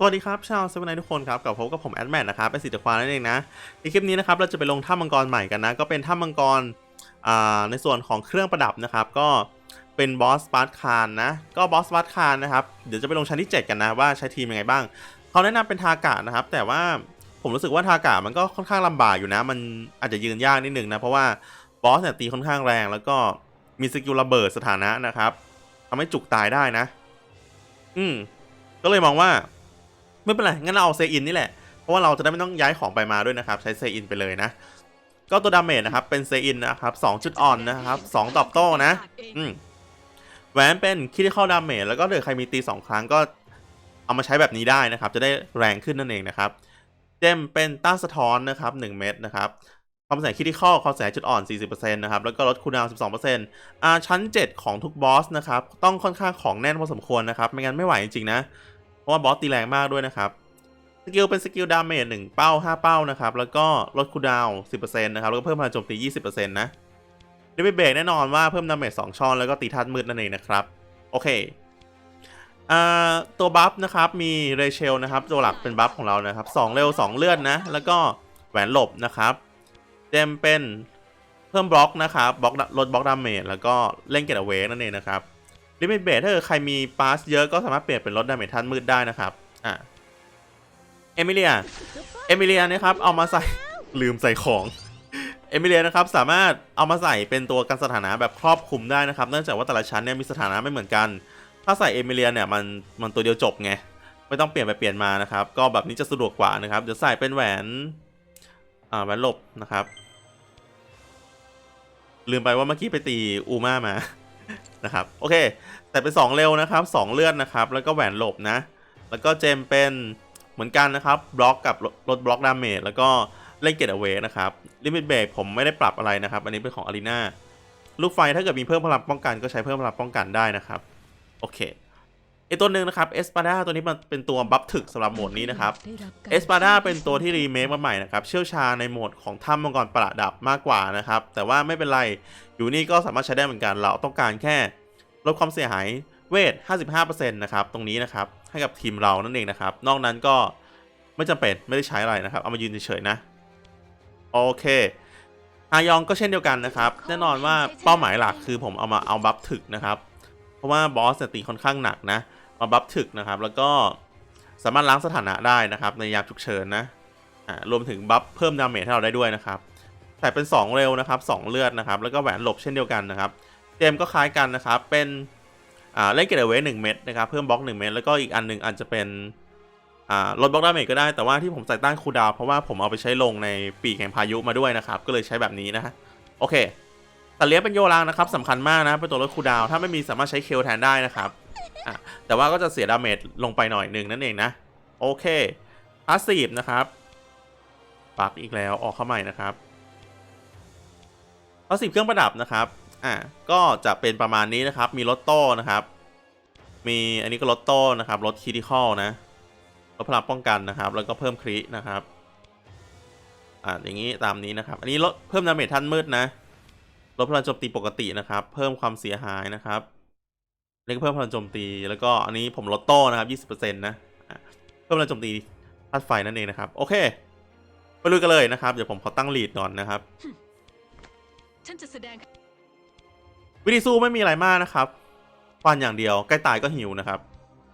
สวัสดีครับชาวเซเว่นไนทุกคนครับกับพบกับผมแอดแมนนะครับเป็นสิทธิควานนั่นเองนะในคลิปนี้นะครับเราจะไปลงถ้ำมังกรใหม่กันนะก็เป็นถ้ำมังกรในส่วนของเครื่องประดับนะครับก็เป็นบอสบาร์คานนะก็บอสบาร์คานนะครับเดี๋ยวจะไปลงชั้นที่ 7 กันนะว่าใช้ทีมยังไงบ้างเขาแนะนำเป็นทากะนะครับแต่ว่าผมรู้สึกว่าทากะมันก็ค่อนข้างลำบากอยู่นะ มันอาจจะยืนยากนิดนึงนะเพราะว่าบอสเนี่ยตีค่อนข้างแรง แล้วก็มีสกิลระเบิดสถานะนะครับทำให้จุกตายได้นะ อืมก็เลยมองว่า ไม่เป็นไร งั้นเราเอาเซอินนี่แหละ เพราะว่าเราจะได้ไม่ต้องย้ายของไปมาด้วยนะครับ ใช้เซอินไปเลยนะ ก็ตัวดาเมจนะครับ เป็นเซอินนะครับ2จุดอ่อนนะครับ2ตอบโต้นะอืมแหวนเป็นคิดที่เข้าดาเมจแล้วก็เดี๋ยวใครมีตี2ครั้งก็เอามาใช้แบบนี้ได้นะครับ จะได้แรงขึ้นนั่นเองนะครับเจมเป็นต้านสะท้อนนะครับ1เม็ดนะครับความแสงคิดที่เข้าความแสงจุดอ่อน 40%นะครับ แล้วก็ลดคูลดาวน์12%อ่าชั้น 7 ของทุกบอสนะครับ ต้องค่อนข้างของแน่นพอสมควรนะครับ ไม่งั้นไม่ไหวจริงๆนะ ราะว่าบอสตีแรงมากด้วยนะครับสกิลเป็นสกิลดาเมจ1เป้า 5 เป้านะครับ แล้วก็ลดคูดาวน์10%นต์นะครับ แล้วก็เพิ่มพลังโจมตี20%นต์นะเดบิเบรกแน่นอนว่าเพิ่มดาเมจ2ช่องแล้วก็ตีทัดมืดนั่นเองนะครับ โอเคตัวบัฟนะครับมีเรเชลนะครับตัวหลักเป็นบัฟของเรานะครับ2เร็ว 2 เลือดนะ แล้วก็แหวนหลบนะครับเจมเป็นเพิ่มบล็อกนะครับบล็อกลดบล็อกดาเมจแล้วก็เล่นเกตเวกนั่นเองนะครับ ลิมิตเบรถ้าเกิดใครมีปาสเยอะก็สามารถเปลี่ยนเป็นลดดาเมจท่านมืดได้นะครับ อ่าเอมิเลีย เอมิเลียนะครับ เอามาใส่ลืมใส่ของ เอมิเลียนะครับสามารถเอามาใส่เป็นตัวกันสถานะแบบครอบคลุมได้นะครับ เนื่องจากว่าแต่ละชั้นเนี่ยมีสถานะไม่เหมือนกัน ถ้าใส่เอมิเลียเนี่ยมันมันตัวเดียวจบไง ไม่ต้องเปลี่ยนไปเปลี่ยนมานะครับ ก็แบบนี้จะสะดวกกว่านะครับ เดี๋ยวใส่เป็นแหวน อ่าแหวนหลบนะครับ ลืมไปว่าเมื่อกี้ไปตีอูมามา นะครับโอเค แต่เป็น 2 เร็วนะครับ 2 เลือดนะครับ แล้วก็แหวนหลบนะ แล้วก็เจมเป็นเหมือนกันนะครับบล็อกกับลดบล็อกดาเมจแล้วก็เล่นเกตเอา a y นะครับลิมิตเบรกผมไม่ได้ปรับอะไรนะครับ อันนี้เป็นของอารีนาลูกไฟถ้าเกิดมีเพิ่มพลังป้องกันก็ใช้เพิ่มพลังป้องกันได้นะครับโอเคไอตัวหนึ่งนะครับเอสปาดาตัวนี้มันเป็นตัวบัฟถึกสำหรับโหมดนี้นะครับเอสปาดาเป็นตัวที่รีเมคมาใหม่นะครับ เชี่ยวชาญในโหมดของถ้ำมังกรประดับมากกว่านะครับ แต่ว่าไม่เป็นไร อยู่นี่ก็สามารถใช้ได้เหมือนกัน เราต้องการแค่ลดความเสียหายเวท 55%นะครับ ตรงนี้นะครับ ให้กับทีมเรานั่นเองนะครับ นอกนั้นก็ไม่จำเป็นไม่ได้ใช้อะไรนะครับ เอามายืนเฉยๆนะ โอเคฮายองก็เช่นเดียวกันนะครับ แน่นอนว่าเป้าหมายหลักคือผมเอามาเอาบัฟถึกนะครับ เพราะว่าบอสตีค่อนข้างหนักนะ มาบัฟถึกนะครับ แล้วก็สามารถล้างสถานะได้นะครับ ในยามฉุกเฉินนะรวมถึงบัฟเพิ่มดาเมจให้เราได้ด้วยนะครับ แต่เป็น 2 เร็วนะครับ2เลือดนะครับแล้วก็แหวนหลบเช่นเดียวกันนะครับเกมก็คล้ายกันนะครับเป็นอ่าเล่นเกตเวหนึ่งเม็ดนะครับเพิ่มบล็อก1เม็ดแล้วก็อีกอันหนึ่งอาจจะเป็นอ่าลดบล็อกดาเมจก็ได้แต่ว่าที่ผมใส่ต้านคูดาวเพราะว่าผมเอาไปใช้ลงในปีกแห่งพายุมาด้วยนะครับก็เลยใช้แบบนี้นะฮะโอเคแต่เลี้ยงเป็นโยรังนะครับสำคัญมากนะเป็นตัวลดคูดาวถ้าไม่มีสามารถใช้เคลแทนได้นะครับอะแต่ว่าก็จะเสียดาเมจลงไปหน่อยหนึ่งนั่นเองนะโอเคพาสซีฟนะครับปรับอีกแล้วออกเข้าใหม่นะครับ พาสซีฟเครื่องประดับนะครับ อ่า ก็จะเป็นประมาณนี้นะครับ มีลดโต้นะครับ มีอันนี้ก็ลดโต้นะครับลดคิทิคอลนะลดพลังป้องกันนะครับ แล้วก็เพิ่มครินะครับ อ่า อย่างนี้ตามนี้นะครับ อันนี้ลดเพิ่มดาเมจท่านมืดนะ ลดพลังโจมตีปกตินะครับ เพิ่มความเสียหายนะครับเล็กเพิ่มพลังโจมตี แล้วก็อันนี้ผมลดโต้นะครับ20%นะอะเพิ่มพลังโจมตีธาตุไฟนั่นเองนะครับ โอเค ไปลุยกันเลยนะครับ เดี๋ยวผมขอตั้งลีดก่อนนะครับ ฉันจะแสดง วิธีสู้ไม่มีอะไรมากนะครับฟันอย่างเดียวใกล้ตายก็หิวนะครับ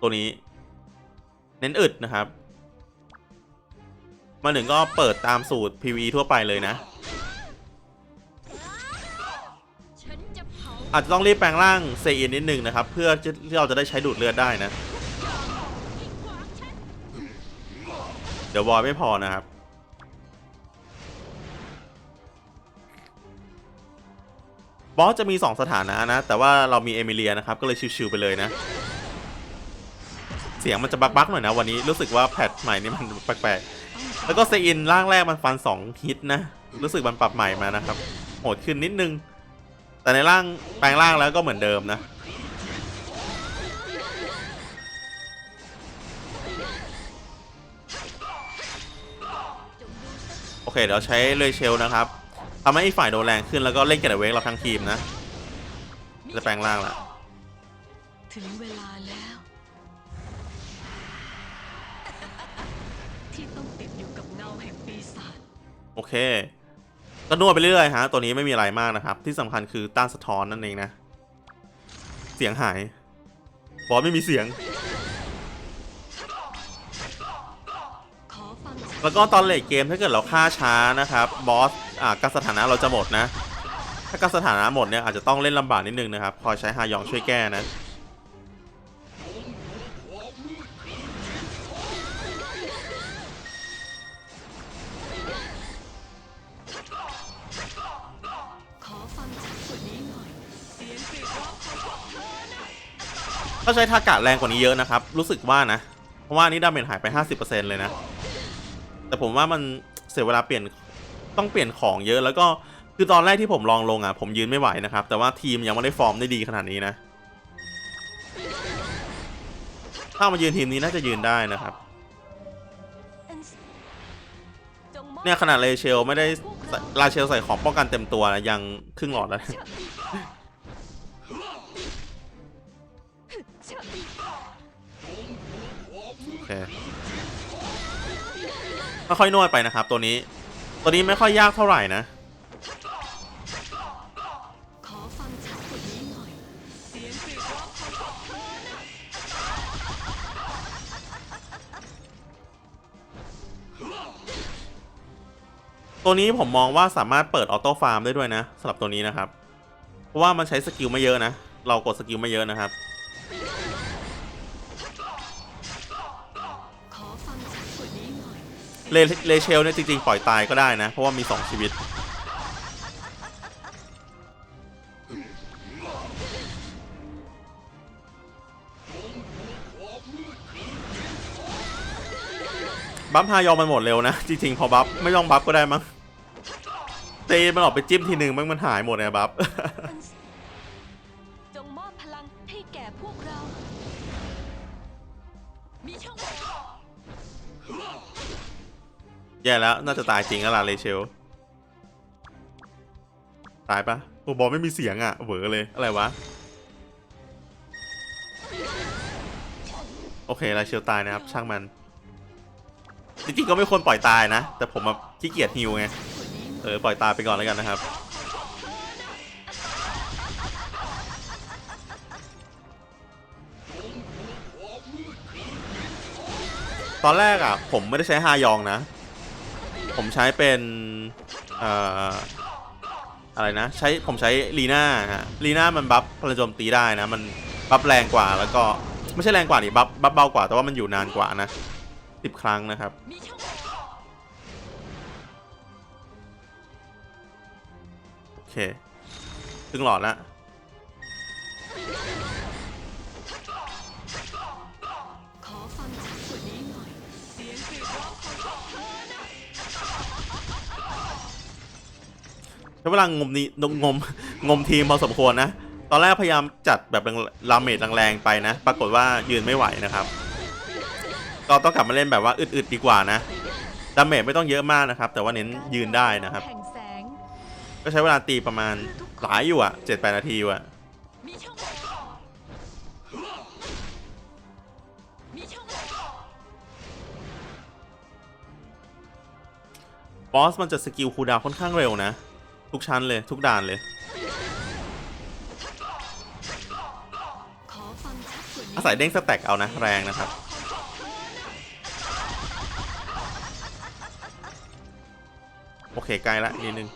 ตัวนี้ เน้นอึดนะครับ มาถึงก็เปิดตามสูตร PV ทั่วไปเลยนะ ฉันจะเผาอาจจะต้องรีบแปลงร่างเซอินนิดนึงนะครับ เพื่อที่เราจะได้ใช้ดูดเลือดได้นะที่ขวางฉัน เดี๋ยววอลไม่พอนะครับ บอสจะมี 2 สถานะนะ แต่ว่าเรามีเอมิเลียนะครับ ก็เลยชิวๆไปเลยนะ เสียงมันจะบักๆหน่อยนะ วันนี้รู้สึกว่าแพทใหม่นี่มันแปลกๆ แล้วก็เซอินร่างแรกมันฟัน 2 ฮิตนะ รู้สึกมันปรับใหม่มานะครับ โหดขึ้นนิดนึง แต่ในร่างแปลงร่างแล้วก็เหมือนเดิมนะโอเคเดี๋ยวใช้เลยเชลนะครับ ทำให้อีกฝ่ายโดนแรงขึ้นแล้วก็เล่นเกตเวกเราทั้งทีมนะ จะแปลงร่างละถึงเวลาแล้วต้องติดอยู่กับเงาแห่งปีศาจโอเค ก็นวดไปเรื่อยๆฮะ ตัวนี้ไม่มีอะไรมากนะครับ ที่สำคัญคือต้านสะท้อนนั่นเองนะ เสียงหายบอสไม่มีเสียงขอฟังฉันแล้วก็ตอนเลทเกมถ้าเกิดเราฆ่าช้านะครับบอส อ่ากัสถานะเราจะหมดนะ ถ้ากัสถานะหมดเนี่ยอาจจะต้องเล่นลำบากนิดนึงนะครับ คอยใช้ฮายองช่วยแก้นะเของพวกเธอนะถ้าใช้ทากะแรงกว่านี้เยอะนะครับ รู้สึกว่านะ เพราะว่านี่ดาเมจหายไป 50%เลยนะ แต่ผมว่ามันเสียเวลาเปลี่ยน ต้องเปลี่ยนของเยอะแล้วก็คือตอนแรกที่ผมลองลงอะผมยืนไม่ไหวนะครับ แต่ว่าทีมยังไม่ได้ฟอร์มได้ดีขนาดนี้นะ ถ้ามายืนทีมนี้น่าจะยืนได้นะครับ เนี่ยขนาดเลเชลไม่ได้ลาเชลใส่ของป้องกันเต็มตัวนะยังครึ่งหลอดแล้วโอเคค่อยๆนวดไปนะครับตัวนี้ ตัวนี้ไม่ค่อยยากเท่าไหร่นะขอฟังฉันกว่านี้หน่อย เสียงกรีดร้องของพวกเธอนะตัวนี้ผมมองว่าสามารถเปิดออโต้ฟาร์มได้ด้วยนะสำหรับตัวนี้นะครับ เพราะว่ามันใช้สกิลไม่เยอะนะ เรากดสกิลไม่เยอะนะครับ เลเลเชลเนี่ยจริงๆ ปล่อยตายก็ได้นะ เพราะว่ามี 2 ชีวิต บัฟฮายองมันหมดเร็วนะ จริงๆ พอบัฟไม่ต้องบัฟก็ได้มั้งตีมันออกไปจิ้มทีหนึ่งมันมันหายหมดเลยบัฟ แย่แล้ว น่าจะตายจริงแล้วล่ะเลเชล ตายปะโอ้บอลไม่มีเสียงอะเหวอเลย อะไรวะ โอเคเลเชลตายนะครับ ช่างมัน จริงๆก็ไม่ควรปล่อยตายนะ แต่ผมแบบขี้เกียจฮิวไง เออ ปล่อยตายไปก่อนแล้วกันนะครับ ตอนแรกอะ ผมไม่ได้ใช้ฮายองนะ ผมใช้เป็นเอ่ออะไรนะ ใช้ผมใช้ลีน่าฮะลีน่ามันบัฟพลังโจมตีได้นะ มันบัฟแรงกว่าแล้วก็ไม่ใช่แรงกว่านี่บัฟบัฟเบากว่าแต่ว่ามันอยู่นานกว่านะสิบครั้งนะครับโอเคครึ่งหลอดละ ใช้เวลางมนี้งมงมทีมพอสมควรนะ ตอนแรกพยายามจัดแบบลาเมจแรงๆไปนะ ปรากฏว่ายืนไม่ไหวนะครับ ก็ต้องกลับมาเล่นแบบว่าอึดๆดีกว่านะดาเมจไม่ต้องเยอะมากนะครับ แต่ว่าเน้นยืนได้นะครับ ก็ใช้เวลาตีประมาณหลายอยู่อะเจ็ดแปดนาทีอะบอสมันจะสกิลคูดาวค่อนข้างเร็วนะ ทุกชั้นเลย ทุกด่านเลยอานี้อาศัยเด้งสแต็กเอานะ แรงนะครับ โอเค ใกล้ละนิดนึง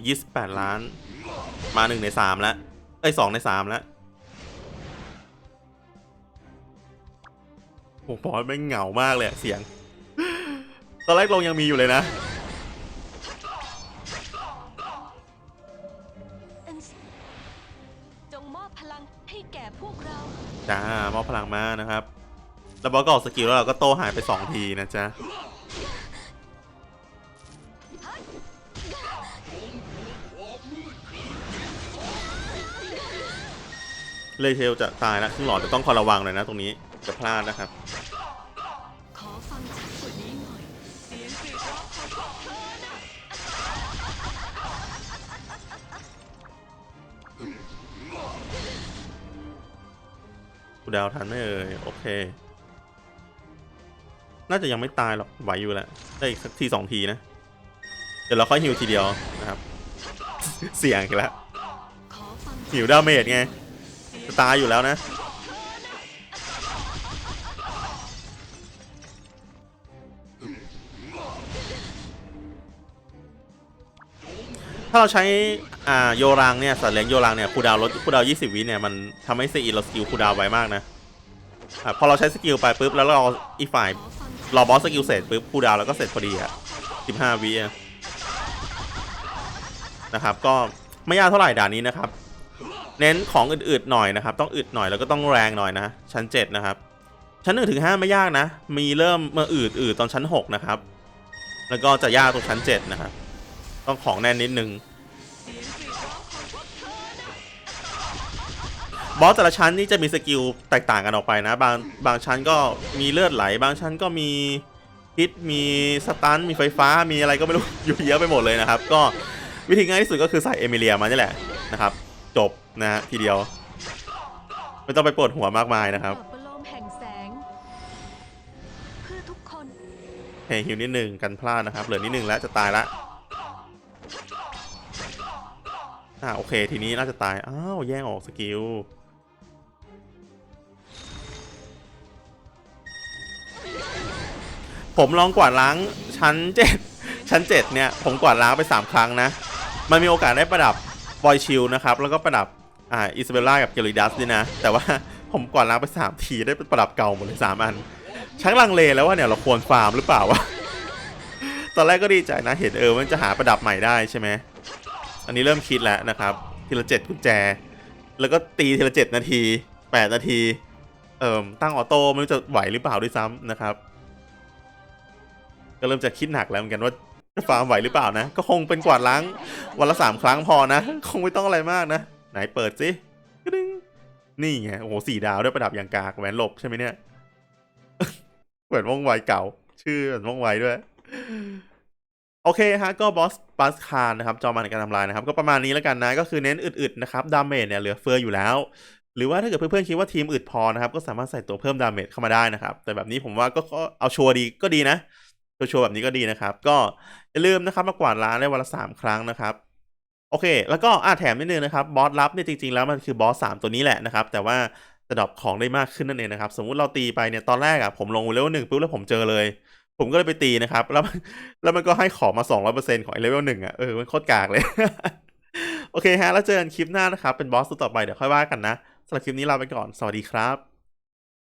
อีก28ล้าน มาหนึ่งในสามแล้วเอ้ยสองในสามแล้วโอ้โหบอสไม่งเหงามากเลยอะเสียง ตอนแรกลงยังมีอยู่เลยนะ จงมอบพลังให้แก่พวกเรา จ้ามอบพลังมานะครับ แล้วบอสก็ออกสกิลแล้วเราก็โต้หายไป2ทีนะจ๊ะ เลเทลจะตายแล้วครึ่งหลอดจะต้องคอยระวังหน่อยนะตรงนี้จะพลาดนะครับขอฟังชัดกว่านี้หน่อยเสียงกรีดร้องของพวกเธอน่ะกูดาวทันไหม่เอ่ยโอเค น่าจะยังไม่ตายหรอกไหวอยู่แหละได้อีกสักทีสองทีนะ เดี๋ยวเราค่อยฮิวทีเดียวนะครับ เสี่ยงอีกแล้วขอฟังหิวดาเมจไงจะ ตายอยู่แล้วนะ ถ้าเราใช้อ่าโยรังเนี่ยสัตว์เลี้ยงโยรังเนี่ยคูดาวลดคูดาว 20 วิเนี่ยมันทำให้ซีอีเราสกิลคูดาวไวมากนะอะพอเราใช้สกิลไปปุ๊บแล้วเราอีฝ่ายขอฟังรอบอสสกิลเสร็จปุ๊บคูดาวแล้วก็เสร็จพอดีอะ15 วิอะนะครับก็ไม่ยากเท่าไหร่ด่านนี้นะครับ เน้นของอึดๆหน่อยนะครับ ต้องอึดหน่อยแล้วก็ต้องแรงหน่อยนะ ชั้น 7 นะครับ ชั้น1ถึง5ไม่ยากนะ มีเริ่มมื่ออืดอืดตอนชั้น 6 นะครับ แล้วก็จะยากตรงชั้น 7 นะครับ ต้องของแน่นนิดนึงบอสแต่ละชั้นนี่จะมีสกิลแตกต่างกันออกไปนะ บางบางชั้นก็มีเลือดไหล บางชั้นก็มีพิษมีสตันมีไฟฟ้ามีอะไรก็ไม่รู้อยู่เยอะไปหมดเลยนะครับ ก็วิธีง่ายที่สุดก็คือใส่เอมิเลียมานี่แหละ จบนะฮะทีเดียว ไม่ต้องไปปวดหัวมากมายนะครับเปิดประโลมแห่งแสง เพื่อทุกคน เฮฮิวนิดหนึ่งกันพลาดนะครับ เหลือนิดหนึ่งแล้วจะตายละอ่าโอเคทีนี้น่าจะตาย อ้าวแย่งออกสกิลผมลองกวาดล้างชั้นเจ็ดชั้นเจ็ดเนี่ย ผมกวาดล้างไป3ครั้งนะ มันมีโอกาสได้ประดับ บอยชิลนะครับ แล้วก็ประดับอ่าอิซาเบลล่ากับเกลิดัสด้วยนะ แต่ว่าผมกวาดล้างไป 3 ทีได้ประดับเก่าหมดเลย 3 อัน ชักลังเลแล้วว่าเนี่ยเราควรฟาร์มหรือเปล่าวะ ตอนแรกก็ดีใจนะ เห็นเออมันจะหาประดับใหม่ได้ใช่ไหม อันนี้เริ่มคิดแล้วนะครับ ทีละเจ็ดกุญแจ แล้วก็ตีทีละเจ็ดนาทีแปดนาที เอ่มตั้งออโต้ไม่รู้จะไหวหรือเปล่าด้วยซ้ำนะครับ ก็เริ่มจะคิดหนักแล้วเหมือนกันว่า ฟาร์มไหวหรือเปล่านะ ก็คงเป็นกวาดล้างวันละสามครั้งพอนะ คงไม่ต้องอะไรมากนะ ไหนเปิดสิกระดึงนี่ไง โอ้โหสี่ดาวด้วยประดับอย่างกากแหวนหลบใช่ไหมเนี่ยเหมือนว่องไวเก่า ชื่อเหมือนว่องไวด้วย โอเคฮะ ก็บอสบัสคารนะครับ จอมันในการทำลายนะครับ ก็ประมาณนี้แล้วกันนะ ก็คือเน้นอึดๆนะครับ ดาเมจเนี่ยเหลือเฟืออยู่แล้วหรือว่าถ้าเกิดเพื่อนๆคิดว่าทีมอึดพอนะครับ ก็สามารถใส่ตัวเพิ่มดาเมจเข้ามาได้นะครับ แต่แบบนี้ผมว่าก็เอาชัวร์ดีก็ดีนะ ชัวร์แบบนี้ก็ดีนะครับ ก็อย่าลืมนะครับมากวาดร้านได้วันละสามครั้งนะครับโอเค แล้วก็อ่าแถมนิดนึงนะครับบอสลับเนี่ยจริงๆแล้วมันคือบอสสามตัวนี้แหละนะครับ แต่ว่าจะดรอปของได้มากขึ้นนั่นเองนะครับ สมมุติเราตีไปเนี่ยตอนแรกอะผมลงเลเวลหนึ่งปุ๊บแล้วผมเจอเลย ผมก็เลยไปตีนะครับ แล้วมันแล้วมันก็ให้ของมา 200%ของเลเวลหนึ่งอะเออมันโคตรกากเลย โอเคฮะ แล้วเจอกันคลิปหน้านะครับ เป็นบอสตัวต่อไปเดี๋ยวค่อยว่ากันนะสำหรับคลิปนี้ลาไปก่อนสวัสดีครับ